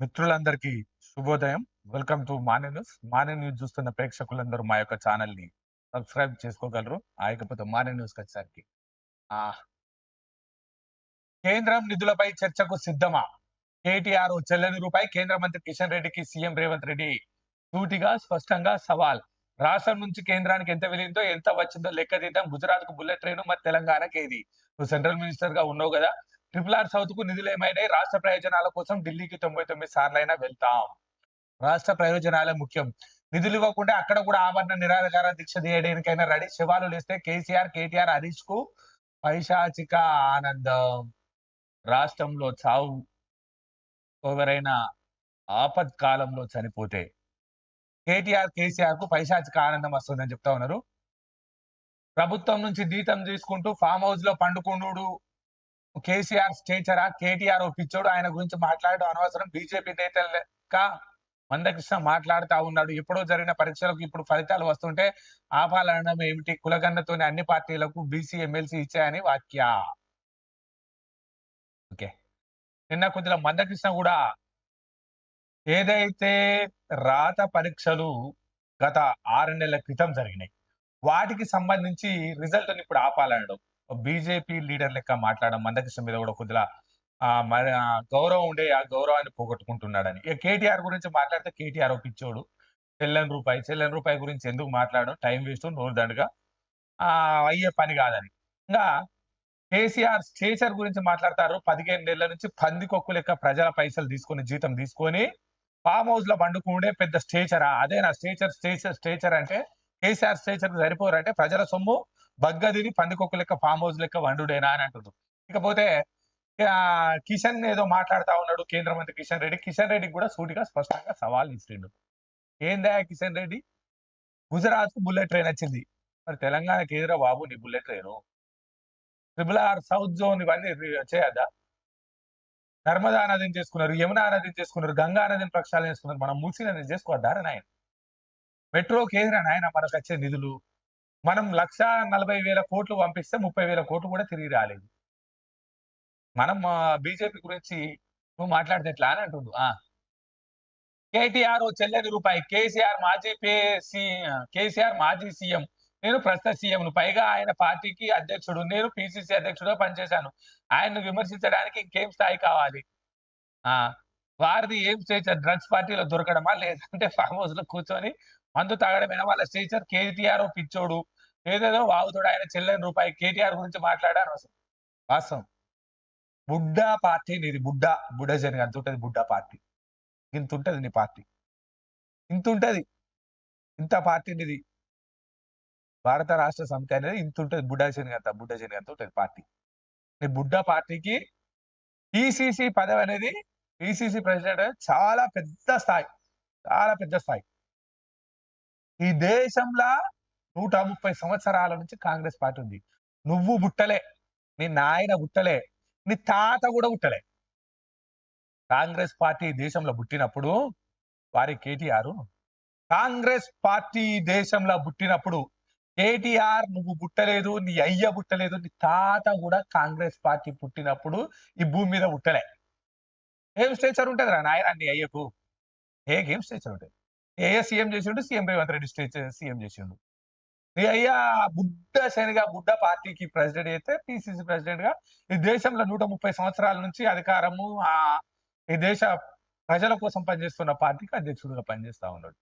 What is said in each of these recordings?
మిత్రులందరికీ శుభోదయం. Welcome to Mane news. Mane news చూస్తున్న ప్రేక్షకులందరూ మా యొక్క ఛానల్ని సబ్స్క్రైబ్ చేసుకోగలరు. ఆయకపోతే ఇకపోతే మానే న్యూస్‌కొచ్చేసరికి ఆ! కేంద్రం నిధులపై చర్చకు సిద్ధమా? కేటీఆర్ ఓ చెల్లని రూపాయి కేంద్ర మంత్రి కిషన్ రెడ్డికి సీఎం రేవంత్ రెడ్డి సూటిగా స్పష్టంగా సవాల్. రాష్ట్రం నుంచి కేంద్రానికి ఎంత వెళ్ళిందో ఎంత వచ్చిందో లెక్క తీద్దాం. గుజరాత్కు బుల్లెట్ ట్రైన్ మరి తెలంగాణకి ఏది? నువ్వు సెంట్రల్ మినిస్టర్గా ఉన్నావు కదా ట్రిపుల్ ఆర్ సౌత్కు నిధులు ఏమైనాయి రాష్ట్ర ప్రయోజనాల కోసం ఢిల్లీకి తొంభై తొమ్మిది సార్లైనా వెళ్తాం. రాష్ట్ర ప్రయోజనాలే ముఖ్యం. నిధులు ఇవ్వకుండా అక్కడ కూడా ఆవరణ నిరాకార దీక్ష చేయడానికైనా రెడీ. శివాలు లేస్తే కేసీఆర్ కేటీఆర్ హరీష్కు పైశాచిక ఆనందం. రాష్ట్రంలో చావు ఎవరైనా ఆపత్కాలంలో చనిపోతే కేటీఆర్ కేసీఆర్కు పైశాచిక ఆనందం వస్తుందని చెప్తా ఉన్నారు. ప్రభుత్వం నుంచి జీతం తీసుకుంటూ ఫామ్ హౌస్లో పండుకుండు కేసీఆర్ స్టేచరా కేటీఆర్ ఓ ఆయన గురించి మాట్లాడడం అనవసరం. బీజేపీ నేతల లెక్క మందకృష్ణ మాట్లాడుతా ఉన్నాడు. ఎప్పుడో జరిగిన పరీక్షలకు ఇప్పుడు ఫలితాలు వస్తుంటే ఆపాలనడం ఏమిటి? కులగన్నతోనే అన్ని పార్టీలకు బీసీ ఎమ్మెల్సీ ఇచ్చాయని వాక్య? ఓకే. నిన్న కొద్దిగా మందకృష్ణ కూడా ఏదైతే రాత పరీక్షలు గత ఆరు నెలల క్రితం జరిగినాయి వాటికి సంబంధించి రిజల్ట్ ఇప్పుడు ఆపాలనడం బీజేపీ లీడర్ లెక్క మాట్లాడడం మందకృష్ణ మీద కూడా కొద్దిగా ఆ మరి గౌరవం ఉండే ఆ గౌరవాన్ని పోగొట్టుకుంటున్నాడని. ఇక కేటీఆర్ గురించి మాట్లాడితే కేటీఆర్ పిచ్చోడు. చెల్లని రూపాయి చెల్లని రూపాయి గురించి ఎందుకు మాట్లాడడం? టైం వేస్ట్ నోరు దండగా. ఆ అయ్యే పని కాదని. ఇంకా కేసీఆర్ స్టేచర్ గురించి మాట్లాడతారు. పదిహేను నెలల నుంచి పందికొక్కు లెక్క ప్రజల పైసలు తీసుకొని జీతం తీసుకొని ఫామ్ హౌస్లో వండుకుండే పెద్ద స్టేచరా? అదే నా స్టేచర్ స్టేచర్ స్టేచర్ అంటే కేసీఆర్ స్టేచర్ సరిపోరు అంటే ప్రజల సొమ్ము బగ్గదిని పందికొక్కు లెక్క ఫామ్ హౌస్ లెక్క వండుడేనా అని అంటున్నారు. ఇకపోతే ఆ, కిషన్ ఏదో మాట్లాడుతా ఉన్నాడు కేంద్ర మంత్రి కిషన్ రెడ్డి. కిషన్ రెడ్డికి కూడా సూటిగా స్పష్టంగా సవాల్ ఇచ్చిండు ఏందా కిషన్ రెడ్డి? గుజరాత్కు బుల్లెట్ ట్రైన్ వచ్చింది. మరి తెలంగాణకి ఎదురా బాబు నీ bullet train? Triple R south zone ఇవన్నీ చేయద్దా? నర్మదా నదిని చేసుకున్నారు యమునా నదిని చేసుకున్నారు గంగా నదిని ప్రక్షాళన చేసుకున్నారు. మనం మూసి నదిని చేసుకోవద్దారా నాయన? మెట్రోకి కేంద్ర నాయన మనకు వచ్చే నిధులు? మనం లక్ష నలభై వేల కోట్లు పంపిస్తే ముప్పై వేల కోట్లు కూడా తిరిగి రాలేదు. మనం బీజేపీ గురించి నువ్వు మాట్లాడితే ఎట్లా అని అంటుండు. కేటీఆర్ ఓ చెల్లని రూపాయి. కేసీఆర్ మాజీ కేసీఆర్ మాజీ సీఎం. నేను ప్రస్తుత సీఎం పైగా ఆయన పార్టీకి అధ్యక్షుడు. నేను పిసిసి అధ్యక్షుడుగా పనిచేశాను. ఆయన్ను విమర్శించడానికి ఇంకేం స్థాయి కావాలి? ఆ వారిది ఏం స్టేచర్ డ్రగ్స్ పార్టీలో దొరకడమా? లేదంటే ఫామ్ హౌస్లో కూర్చొని మందు తాగడమేనా వాళ్ళ స్టేచర్ కేటీఆర్ ఓ పిచ్చోడు. ఏదేదో వాగుతాడు ఆయన చెల్లని రూపాయి కేటీఆర్ గురించి మాట్లాడారు అసలు. వాస్తవం. బుడ్డా పార్టీ నీది. బుడ్డా. బుడ్డ జన్ అంత ఉంటుంది బుడ్డా పార్టీ. ఇంత ఉంటుంది నీ పార్టీ. ఇంత ఉంటుంది ఇంత పార్టీ నీది. భారత రాష్ట్ర సమితి అనేది ఇంత ఉంటుంది బుడ్డా అంత బుడ్డ జన్ అంత ఉంటుంది పార్టీ. నీ బుడ్డా పార్టీకి పిసిసి పదవి అనేది పిసిసి ప్రెసిడెంట్ అనేది చాలా పెద్ద స్థాయి. చాలా పెద్ద స్థాయి. ఈ దేశంలో నూట ముప్పై సంవత్సరాల నుంచి కాంగ్రెస్ పార్టీ ఉంది. నువ్వు బుట్టలే నీ నాయన బుట్టలే నీ తాత కూడా బుట్టలే కాంగ్రెస్ పార్టీ దేశంలో పుట్టినప్పుడు వారి కేటీఆర్ కాంగ్రెస్ పార్టీ దేశంలో పుట్టినప్పుడు కేటీఆర్ నువ్వు పుట్టలేదు నీ అయ్య పుట్టలేదు నీ తాత కూడా కాంగ్రెస్ పార్టీ పుట్టినప్పుడు ఈ భూమి మీద పుట్టలే. ఏం స్టేచర్ ఉంటుంది రా నాయన నీ అయ్యకు? ఏ గేమ్ స్టేచర్ ఉంటుంది? ఏఏ సీఎం చేసిండు? CM Revanth Reddy stature CM చేసిండు. నీ అయ్యా బుడ్డ శనిగా బుడ్డ పార్టీకి ప్రెసిడెంట్ అయితే పిసిసి ప్రెసిడెంట్గా ఈ దేశంలో నూట ముప్పై సంవత్సరాల నుంచి అధికారము ఆ ఈ దేశ ప్రజల కోసం పనిచేస్తున్న పార్టీకి అధ్యక్షుడిగా పనిచేస్తా ఉన్నాడు.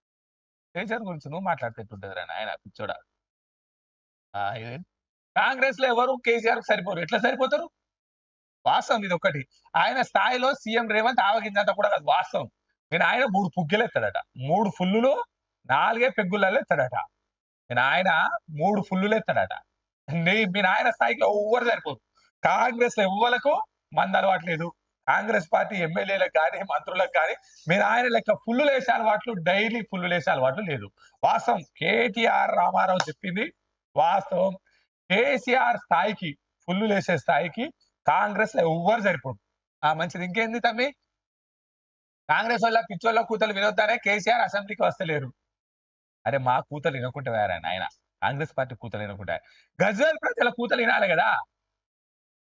కేసీఆర్ గురించి నువ్వు మాట్లాడుతుంటుంది ఆయన కూర్చోడా కాంగ్రెస్లో ఎవరు? కేసీఆర్ సరిపోరు. ఎట్లా సరిపోతారు? వాస్తవం ఇది ఒకటి ఆయన స్థాయిలో సీఎం రేవంత్ ఆవగించంత కూడా కాదు వాస్తవం. నేను ఆయన మూడు పుగ్గలు ఎత్తాడట. మూడు ఫుల్లులు నాలుగే పెగ్గులలో ఎత్తాడట. నేను ఆయన మూడు ఫుల్లులు ఎత్తాడట. నీ మీ నాయన స్థాయికి ఎవ్వరు సరిపోదు. కాంగ్రెస్లో ఎవ్వలకు మంది అలవాట్లేదు. కాంగ్రెస్ పార్టీ ఎమ్మెల్యేలకు కానీ మంత్రులకు కానీ మీరు ఆయన లెక్క ఫుల్లు లేసే అలవాట్లు డైలీ ఫుల్లు లేసే అలవాట్లు లేదు. వాస్తవం కేటీఆర్ రామారావు చెప్పింది. వాస్తవం కేసీఆర్ స్థాయికి ఫుల్లు లేసే స్థాయికి కాంగ్రెస్లో ఎవ్వరు సరిపోదు. ఆ మంచిది ఇంకేంది తమ్మి? కాంగ్రెస్ వల్ల పిచ్చోళ్ళ కూతలు వినొద్దానే కేసీఆర్ అసెంబ్లీకి వస్తలేరు. అరే మా కూతలు వినకుండా వేరే ఆయన కాంగ్రెస్ పార్టీ కూతలు వినకుండా గజ్వేల్ ప్రజల కూతలు వినాలి కదా.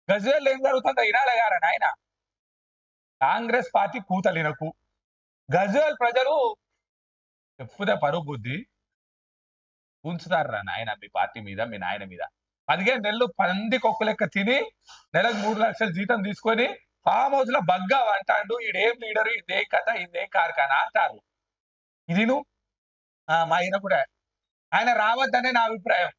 గజ్వేల్ ఏం జరుగుతుందో వినాలి గారా నాయన. కాంగ్రెస్ పార్టీ కూతలినకు గజ్వేల్ ప్రజలు చెప్పుదే పరుగు బుద్ధి. ఉంచుతారా నాయన మీ పార్టీ మీద మీ నాయన మీద. పదిహేను నెలలు పంది కొక్కు లెక్క తిని నెలకు మూడు లక్షల జీతం తీసుకొని ఫామ్ హౌస్లో బగ్గా అంటాడు. ఈడేం లీడరు? ఇదే కథ ఇదే కార్ఖానా అంటారు. ఇది నువ్వు? ఆ, మా ఆయన కూడా. ఆయన రావద్దనే నా అభిప్రాయం.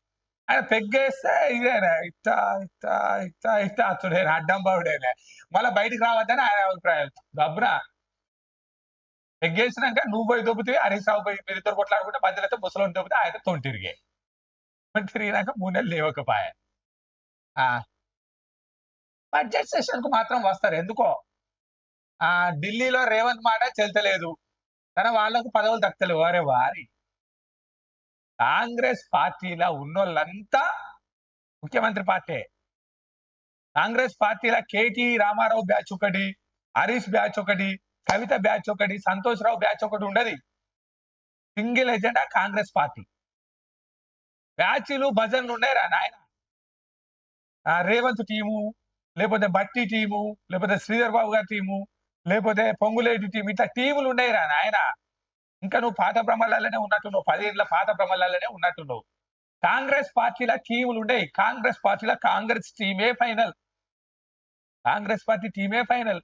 ఆయన పెగ్గేస్తే ఇదేనా. ఇత్త ఇత్త ఇత్త ఇత్త అతడేనా? అడ్డం బావుడేనా. మళ్ళీ బయటికి రావద్దని ఆయన అభిప్రాయం. గబ్రా పెగ్గేసినాక నువ్వు పోయి దొబ్బుతుంది హరీష్ రావు పోయి మీరు ఇద్దరు కొట్లాడుకుంటే మధ్యలో ముసలోని దొబ్బితే ఆయన తోటి తిరిగే తిరిగినాక మూడు నెలలు లేవకపోయా. బడ్జెట్ సెషన్కు మాత్రం వస్తారు. ఎందుకో? ఆ ఢిల్లీలో రేవంత్ మాట చెల్తలేదు. కానీ వాళ్ళకు పదవులు దక్కలేవు వారే వారి. కాంగ్రెస్ పార్టీలో ఉన్నోళ్ళంతా ముఖ్యమంత్రి పార్టీ. కాంగ్రెస్ పార్టీలో కేటీ రామారావు బ్యాచ్ ఒకటి హరీష్ బ్యాచ్ ఒకటి కవిత బ్యాచ్ ఒకటి సంతోష్ రావు బ్యాచ్ ఒకటి ఉండదు. Single agenda Congress party. బ్యాచ్లు భజన్లు ఉన్నాయిరా నాయన. ఆ రేవంత్ టీము లేకపోతే బట్టి టీము లేకపోతే శ్రీధర్ బాబు గారి టీము లేకపోతే పొంగులేటి టీం ఇట్లా టీములు ఉన్నాయి రా నాయన. ఇంకా నువ్వు పాత భ్రమలలోనే ఉన్నట్టున్నావు పదేళ్ళ పాత భ్రమలలోనే ఉన్నట్టున్నావు. కాంగ్రెస్ పార్టీల టీములు ఉండేవి కాంగ్రెస్ పార్టీల కాంగ్రెస్ టీమే ఫైనల్. కాంగ్రెస్ పార్టీ టీమే ఫైనల్.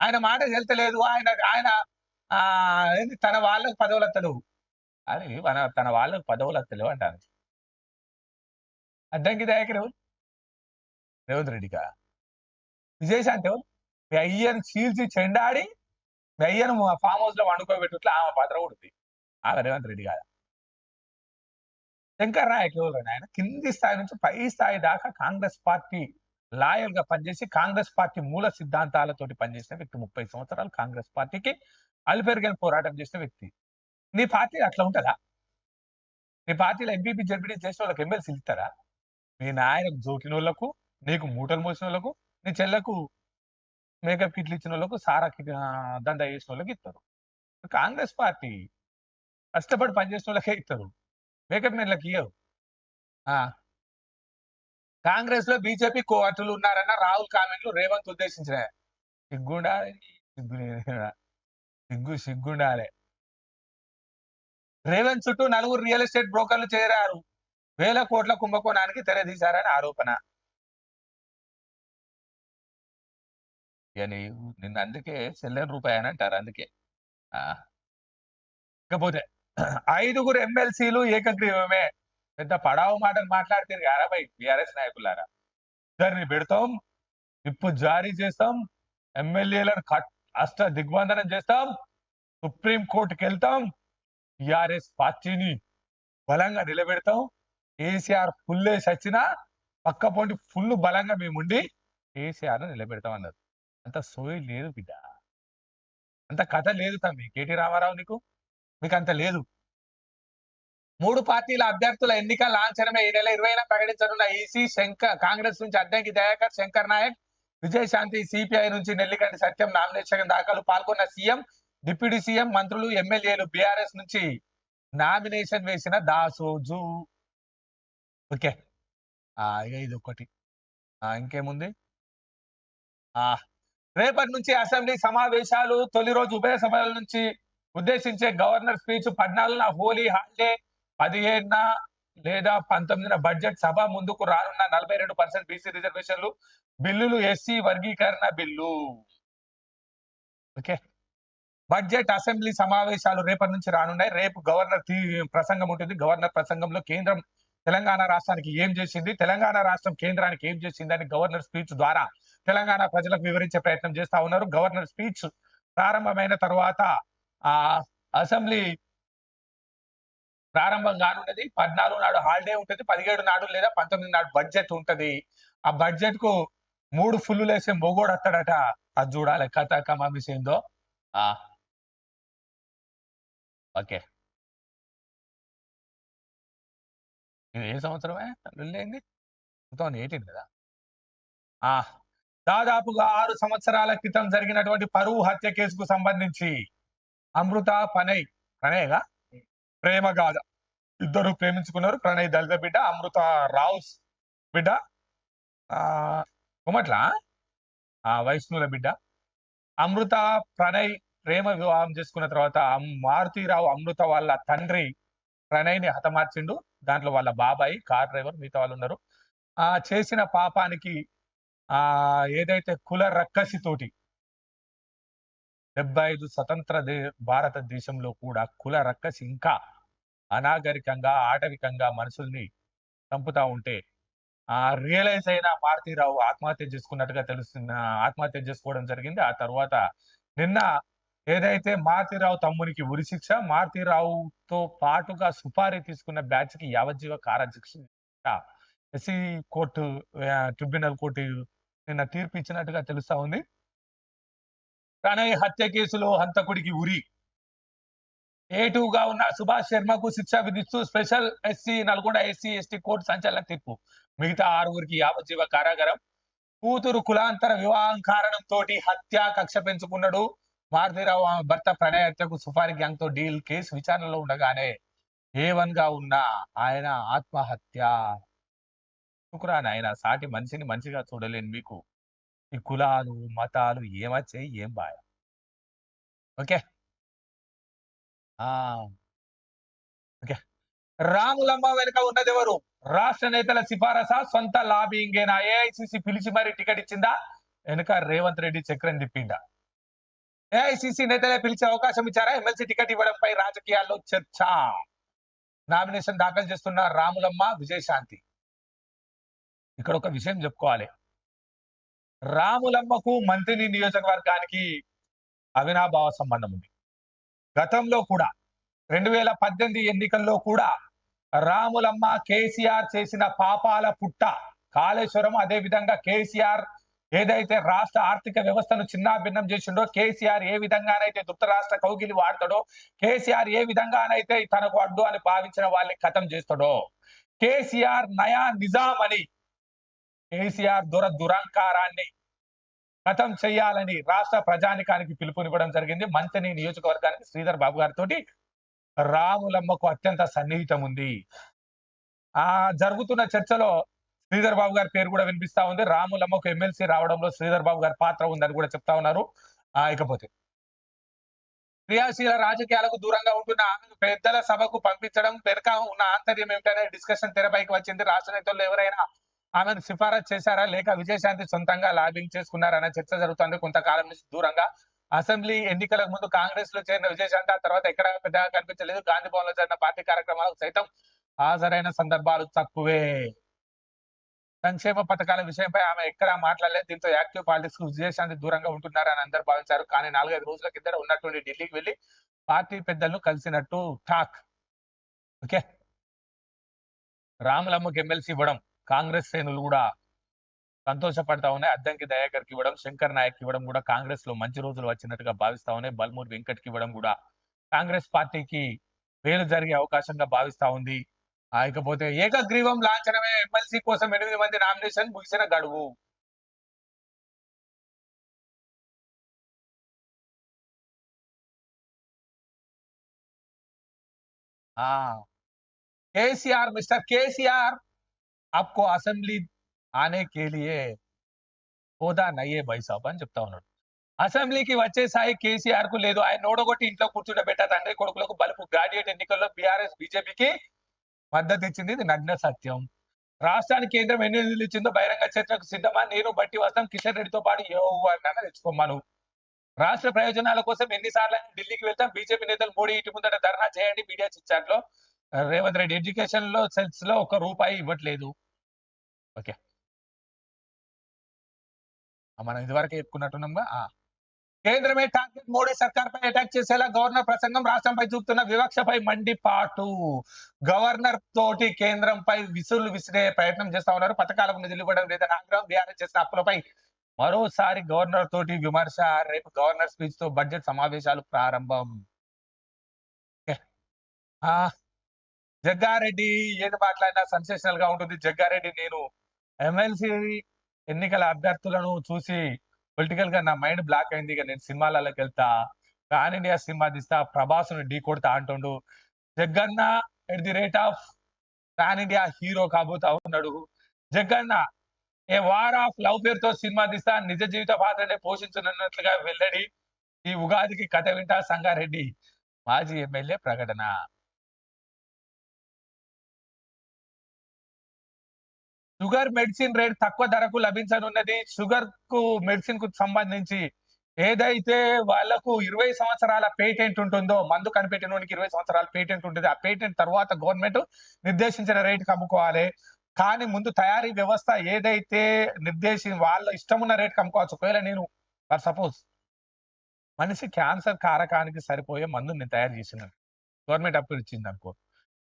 ఆయన మాట వెళ్తలేదు. ఆయన ఆయన ఆ ఏంది తన వాళ్ళకి పదవులు వస్తలేవు అని మన తన వాళ్ళకు పదవులు అత్తలేవు అంటాను అద్దంకి దయాకర్ రేవంత్ రెడ్డికా? విజయశాంతి ఎవరు మీ అయ్యను చీల్చి చెండాడి మీ అయ్యను ఫామ్ హౌస్లో వండుకోబెట్టుట్లా ఆమె పాత్ర ఉంటుంది ఆమె రేవంత్ రెడ్డి కాదు. శంకర్ నాయక్ ఎవరు ఆయన కింది స్థాయి నుంచి పై స్థాయి దాకా కాంగ్రెస్ పార్టీ లాయల్గా పనిచేసి కాంగ్రెస్ పార్టీ మూల సిద్ధాంతాలతోటి పనిచేసిన వ్యక్తి. ముప్పై సంవత్సరాలు కాంగ్రెస్ పార్టీకి అల్పెరుగని పోరాటం చేసిన వ్యక్తి. నీ పార్టీ అట్లా ఉంటుందా? నీ పార్టీలో ఎంపీపీ జడ్పీడీ చేసిన వాళ్ళకి ఎమ్మెల్సీలు ఇస్తారా? మీ నాయన జోకినోళ్ళకు నీకు మూటలు మోసిన వాళ్ళకు నీ చెల్లకు మేకప్ కిట్లు ఇచ్చిన వాళ్ళకు సారా కిట్ దండ దందా చేసిన వాళ్ళకి ఇస్తారు కాంగ్రెస్ పార్టీ కష్టపడి పనిచేసిన వాళ్ళకే ఇస్తారు మేకప్ మెన్లకి ఇయ్యరు. ఆ. కాంగ్రెస్లో బీజేపీ కోటలు ఉన్నారన్న రాహుల్ కామెంట్లు రేవంత్ ఉద్దేశించిన సిగ్గుండా సిగ్గు సిగ్గు రేవంత్ చుట్టూ నలుగురు రియల్ ఎస్టేట్ బ్రోకర్లు చేరారు. వేల కోట్ల కుంభకోణానికి తెరదీశారని ఆరోపణ. అని నీవు నిన్న అందుకే సెల్లెన్ రూపాయి అని అంటారు అందుకే. ఆ. ఇకపోతే ఐదుగురు ఎమ్మెల్సీలు ఏకగ్రీవమే. పెద్ద పడావు మాటలు మాట్లాడితే అరవై బీఆర్ఎస్ నాయకులారా. ఇద్దరిని పెడతాం విప్పు జారీ చేస్తాం ఎమ్మెల్యేలను కట్ అష్ట దిగ్బంధనం చేస్తాం సుప్రీం కోర్టుకి వెళ్తాం టిఆర్ఎస్ పార్టీని బలంగా నిలబెడతాం. కేసీఆర్ ఫుల్ వేసి వచ్చినా పక్క పొంటి ఫుల్ బలంగా మేముండి కేసీఆర్ నిలబెడతాం అన్నారు. అంత సోయి లేదు బిడ్డ. అంత కథ లేదు తమ్మి. కేటీ రామారావు నీకు? మీకు అంత లేదు. మూడు పార్టీల అభ్యర్థుల ఎన్నిక లాంఛనమే ఈ నెల ఇరవైన ప్రకటించనున్న ఈసీ శంకర్ కాంగ్రెస్ నుంచి అడ్డంకి దయాకర్ శంకర్ నాయక్ విజయశాంతి సిపిఐ నుంచి నెల్లికంటి సత్యం నామినేషన్ దాఖలు పాల్గొన్న సీఎం డిప్యూటీ సీఎం మంత్రులు ఎమ్మెల్యేలు బీఆర్ఎస్ నుంచి నామినేషన్ వేసిన దాసోజు. ఓకే. ఇక ఇది ఒకటి ఆ ఇంకేముంది? ఆ రేపటి నుంచి అసెంబ్లీ సమావేశాలు తొలి రోజు ఉభయ సభల నుంచి ఉద్దేశించే గవర్నర్ స్పీచ్ పద్నాలుగున హోలీ హాలిడే పదిహేడున లేదా పంతొమ్మిదిన బడ్జెట్ సభ ముందుకు రానున్న నలభై రెండు పర్సెంట్ బీసీ రిజర్వేషన్లు బిల్లులు ఎస్సీ వర్గీకరణ బిల్లు. ఓకే. బడ్జెట్ అసెంబ్లీ సమావేశాలు రేపటి నుంచి రానున్నాయి. రేపు గవర్నర్ ప్రసంగం ఉంటుంది. గవర్నర్ ప్రసంగంలో కేంద్రం తెలంగాణ రాష్ట్రానికి ఏం చేసింది? తెలంగాణ రాష్ట్రం కేంద్రానికి ఏం చేసింది అని గవర్నర్ స్పీచ్ ద్వారా తెలంగాణ ప్రజలకు వివరించే ప్రయత్నం చేస్తా ఉన్నారు. గవర్నర్ స్పీచ్ ప్రారంభమైన తర్వాత ఆ అసెంబ్లీ ప్రారంభం కానున్నది. పద్నాలుగు నాడు హాలిడే ఉంటుంది. పదిహేడు నాడు లేదా పంతొమ్మిది నాడు బడ్జెట్ ఉంటది. ఆ బడ్జెట్కు మూడు ఫుల్లు లేసే మొగోడు అత్తాడట. అది చూడాలి. కథ కమామిస్ ఏందో. ఆ. ఓకే. ఇది ఏ సంవత్సరమే? టూ ఎయిటీన్ కదా? దాదాపుగా ఆరు సంవత్సరాల క్రితం జరిగినటువంటి పరువు హత్య కేసుకు సంబంధించి అమృత పనయ్ ప్రణయ్గా ప్రేమ గాథ ఇద్దరు ప్రేమించుకున్నారు. ప్రణయ్ దళిత బిడ్డ అమృత రావు బిడ్డ. ఆ కుమట్ల ఆ వైష్ణుల బిడ్డ. అమృత ప్రణయ్ ప్రేమ వివాహం చేసుకున్న తర్వాత మారుతీరావు అమృత వాళ్ళ తండ్రి ప్రణయ్ని హతమార్చిండు. దాంట్లో వాళ్ళ బాబాయ్ కార్ డ్రైవర్ మిగతా వాళ్ళు ఉన్నారు. ఆ చేసిన పాపానికి ఆ ఏదైతే కుల రక్కసి తోటి డెబ్బై ఐదు స్వతంత్ర దే భారతదేశంలో కూడా కుల రక్కసి ఇంకా అనాగరికంగా ఆటవికంగా మనుషుల్ని చంపుతా ఉంటే ఆ రియలైజ్ అయిన మారుతీరావు ఆత్మహత్య చేసుకున్నట్టుగా తెలుస్తుంది ఆత్మహత్య చేసుకోవడం జరిగింది. ఆ తర్వాత నిన్న ఏదైతే మారుతీరావు తమ్మునికి ఉరిశిక్ష మారుతీరావుతో పాటుగా సుపారీ తీసుకున్న బ్యాచ్కి యావజ్జీవ కారాశిక్ష ఎస్సీ కోర్టు ట్రిబ్యునల్ కోర్టు నిన్న తీర్పు ఇచ్చినట్టుగా తెలుస్తా ఉంది. ప్రణయ్ హత్య కేసులో హంతకుడికి ఉరి. ఏటుగా ఉన్న సుభాష్ శర్మకు శిక్ష విధిస్తూ special SC Nalgonda SC ST court సంచలన తీర్పు. మిగతా ఆరుగురికి యావజ్జీవ కారాగారం. కూతురు కులాంతర వివాహం కారణంతో హత్య కక్ష పెంచుకున్నాడు. మారుతీరావు ఆమె భర్త ప్రణయ్ హత్యకు సుఫారి గ్యాంగ్తో డీల్ కేసు విచారణలో ఉండగానే ఏ వన్గా ఉన్న ఆయన ఆత్మహత్య. శుక్రాన్ నాయన సాటి మనిషిని మంచిగా చూడలేని మీకు. ఈ కులాలు మతాలు ఏమచ్చాయి ఏం బాయ ఓకే? ఓకే. రాములమ్మ వెనుక ఉన్నదెవరు రాష్ట్ర నేతల సిఫారస? సొంత లాబింగేనా ఏఐసిసి పిలిచి మరి టికెట్ ఇచ్చిందా? వెనుక రేవంత్ రెడ్డి చక్రం తిప్పిండా? ఏఐసిసి నేతలే పిలిచే అవకాశం ఇచ్చారా? ఎమ్మెల్సీ టికెట్ ఇవ్వడంపై రాజకీయాల్లో చర్చ. నామినేషన్ దాఖలు చేస్తున్న రాములమ్మ విజయశాంతి. ఇక్కడ ఒక విషయం చెప్పుకోవాలి. రాములమ్మకు మంత్రిని నియోజకవర్గానికి అవినాభావ సంబంధం ఉంది. గతంలో కూడా రెండు వేల పద్దెనిమిది ఎన్నికల్లో కూడా రాములమ్మ కేసీఆర్ చేసిన పాపాల పుట్ట కాళేశ్వరం అదే విధంగా కేసీఆర్ ఏదైతే రాష్ట్ర ఆర్థిక వ్యవస్థను చిన్నాభిన్నం చేసిండో కేసీఆర్ ఏ విధంగానైతే దుప్త రాష్ట్ర కౌగిలి వాడతాడో కేసీఆర్ ఏ విధంగానైతే తనకు అడ్డు అని భావించిన వాళ్ళని ఖతం చేస్తాడో కేసీఆర్ నయా నిజాం అని కేసీఆర్ దుర దురంకారాన్ని చేయాలని రాష్ట్ర ప్రజానికానికి పిలుపునివ్వడం జరిగింది. మంత్రి నియోజకవర్గానికి శ్రీధర్ బాబు గారితో రాములమ్మకు అత్యంత సన్నిహితం ఉంది. ఆ జరుగుతున్న చర్చలో శ్రీధర్ బాబు గారి పేరు కూడా వినిపిస్తా ఉంది. రాములమ్మకు ఎమ్మెల్సీ రావడంలో శ్రీధర్ బాబు గారి పాత్ర ఉందని కూడా చెప్తా ఉన్నారు. ఆ ఇకపోతే క్రియాశీల రాజకీయాలకు దూరంగా ఉంటున్న పెద్దల సభకు పంపించడం వెనుక ఉన్న ఆంతర్యం ఏమిటనే డిస్కషన్ తెరపైకి వచ్చింది. రాష్ట్ర నేతల్లో ఎవరైనా ఆమెను సిఫారసు చేశారా? లేక విజయశాంతి సొంతంగా లాబింగ్ చేసుకున్నారనే చర్చ జరుగుతుంది కొంతకాలం నుంచి దూరంగా. అసెంబ్లీ ఎన్నికలకు ముందు కాంగ్రెస్లో చేరిన విజయశాంతి ఆ తర్వాత ఎక్కడ పెద్దగా కనిపించలేదు. గాంధీ భవన్లో జరిగిన పార్టీ కార్యక్రమాలకు సైతం హాజరైన సందర్భాలు తక్కువే. సంక్షేమ పథకాల విషయంపై ఆమె ఎక్కడా మాట్లాడలేదు. దీంతో యాక్టివ్ పాలిటిక్స్కు విజయశాంతి దూరంగా ఉంటున్నారని అందరు భావించారు. కానీ నాలుగైదు రోజుల కింద ఉన్నటువంటి ఢిల్లీకి వెళ్ళి పార్టీ పెద్దలను కలిసినట్టు టాక్. ఓకే? రాములమ్మకి ఎమ్మెల్సీ ఇవ్వడం. కాంగ్రెస్ శ్రేణులు కూడా సంతోషపడతా ఉన్నాయి. అద్దంకి దయాకర్కి ఇవ్వడం శంకర్ నాయక్ ఇవ్వడం కూడా కాంగ్రెస్లో మంచి రోజులు వచ్చినట్టుగా భావిస్తా ఉన్నాయి. బల్మూర్ వెంకట్కి ఇవ్వడం కూడా కాంగ్రెస్ పార్టీకి వేలు జరిగే అవకాశంగా భావిస్తా ఉంది. ఇకపోతే ఏకగ్రీవం లాంఛనమే ఎమ్మెల్సీ కోసం ఎనిమిది మంది నామినేషన్ ముగిసిన గడువు. KCR mister KCR! आपको असेंबली आने के लिए హోదా నయ్యే భాయ్ సాబ్ అని చెప్తా ఉన్నాడు అసెంబ్లీకి వచ్చే సాయి కేసీఆర్ కు లేదు ఆయన నోడగొట్టి ఇంట్లో కూర్చుండబెట్ట తండ్రి కొడుకులకు బలుపు గ్రాడ్యుయేట్ ఎన్నికల్లో బీఆర్ఎస్ బీజేపీకి మద్దతు ఇచ్చింది ఇది నగ్న సత్యం రాష్ట్రానికి కేంద్రం ఎన్ని నిధులు ఇచ్చిందో బహిరంగ చర్చకు సిద్ధమా నేను బట్టి వస్తాం కిషన్ రెడ్డితో పాటు ఎవరినైనా తెచ్చుకోమను రాష్ట్ర ప్రయోజనాల కోసం ఎన్నిసార్లు అయినా ఢిల్లీకి వెళ్తాం బీజేపీ నేతలు మోడీ ఇంటి ముందట ధర్నా చేయండి మీడియా చిచ్చాట్ లో రేవంత్ రెడ్డి ఎడ్యుకేషన్ లో సెల్స్ లో ఒక రూపాయి ఇవ్వట్లేదు ఓకే. మనం ఇదివరకు చెప్పుకున్నట్టున్నాం కేంద్రమే టార్గెట్ మోడీ సర్కార్ పై అటాక్ చేసేలా గవర్నర్ ప్రసంగం రాష్ట్రంపై చూపుతున్న వివక్షపై మండిపాటు. గవర్నర్ తోటి కేంద్రంపై విసులు విసిరే ప్రయత్నం చేస్తా ఉన్నారు. పథకాలకు నిధులు ఇవ్వడం లేదని ఆగ్రహం బీఆర్ఎస్ చేసిన అప్పులపై మరోసారి గవర్నర్ తోటి విమర్శ రేపు గవర్నర్ స్పీచ్తో బడ్జెట్ సమావేశాలు ప్రారంభం. జగ్గారెడ్డి ఏది మాట్లాడినా సెన్సేషనల్గా ఉంటుంది. జగ్గారెడ్డి నేను ఎమ్మెల్సీ ఎన్నికల అభ్యర్థులను చూసి పొలిటికల్గా నా మైండ్ బ్లాక్ అయింది. ఇక నేను సినిమాలలోకి వెళ్తా. పాన్ ఇండియా సినిమా తీస్తా. ప్రభాస్ను ఢీ కొడతా అంటుండు. Jagganna at the rate of pan India hero కాబోతా ఉన్నాడు. Jagganna A war of love పేరుతో సినిమా తీస్తా. నిజ జీవిత పాత్రనే పోషించనున్నట్లుగా వెల్లడి. ఈ ఉగాదికి కథ వింటా సంగారెడ్డి. మాజీ ఎమ్మెల్యే ప్రకటన. షుగర్ మెడిసిన్ రేట్ తక్కువ ధరకు లభించనున్నది. షుగర్కు మెడిసిన్కు సంబంధించి ఏదైతే వాళ్ళకు ఇరవై సంవత్సరాల పేటెంట్ ఉంటుందో మందు కనిపెట్టినోనికి ఇరవై సంవత్సరాల పేటెంట్ ఉంటుంది. ఆ పేటెంట్ తర్వాత గవర్నమెంట్ నిర్దేశించిన రేటుకి అమ్ముకోవాలి. కానీ ముందు తయారీ వ్యవస్థ ఏదైతే నిర్దేశి వాళ్ళ ఇష్టం ఉన్న రేటుకి అమ్ముకోవచ్చు. ఒకవేళ నేను ఫర్ సపోజ్ మనిషి క్యాన్సర్ కారకానికి సరిపోయే మందు నేను తయారు చేసినాను. గవర్నమెంట్ అప్పు ఇచ్చింది అనుకో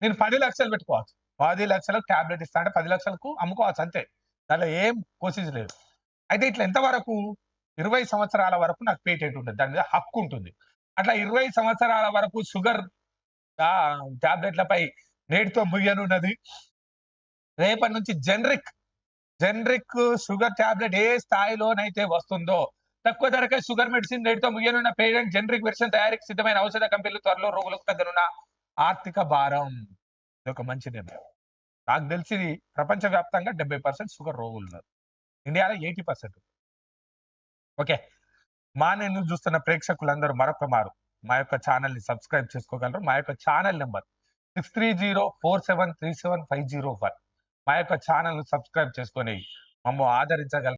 నేను పది లక్షలు పెట్టుకోవచ్చు. పది లక్షలకు టాబ్లెట్ ఇస్తా అంటే పది లక్షలకు అమ్ముకోవచ్చు అంతే. దానిలో ఏం కోసిస్ లేదు అయితే ఇట్లా ఎంతవరకు? ఇరవై సంవత్సరాల వరకు నాకు పేటెంట్ ఉంటుంది. దాని మీద హక్కు ఉంటుంది. అట్లా ఇరవై సంవత్సరాల వరకు షుగర్ ట్యాబ్లెట్లపై నేటితో ముయ్యనున్నది. రేపటి నుంచి జనరిక్ జనరిక్ షుగర్ టాబ్లెట్ ఏ స్థాయిలోనైతే వస్తుందో తక్కువ ధరకే షుగర్ మెడిసిన్ నేటితో ముగియనున్న పేరెంట్ జనరిక్ మెడిసిన్ తయారీకి సిద్ధమైన ఔషధ కంపెనీలు త్వరలో రోగులకు తగ్గనున్న ఆర్థిక భారం. ఇది ఒక మంచి నిర్ణయం. నాకు తెలిసి ప్రపంచవ్యాప్తంగా డెబ్బై పర్సెంట్ షుగర్ రోగులు ఉన్నారు ఇండియాలో ఎయిటీ పర్సెంట్ ఓకే. మా నేను చూస్తున్న ప్రేక్షకులందరూ మరొక మారు మా యొక్క ఛానల్ని సబ్స్క్రైబ్ చేసుకోగలరు. మా యొక్క channel number six three zero four seven three seven five zero one. మా యొక్క ఛానల్ను సబ్స్క్రైబ్ చేసుకొని మమ్మల్ని ఆదరించగలరు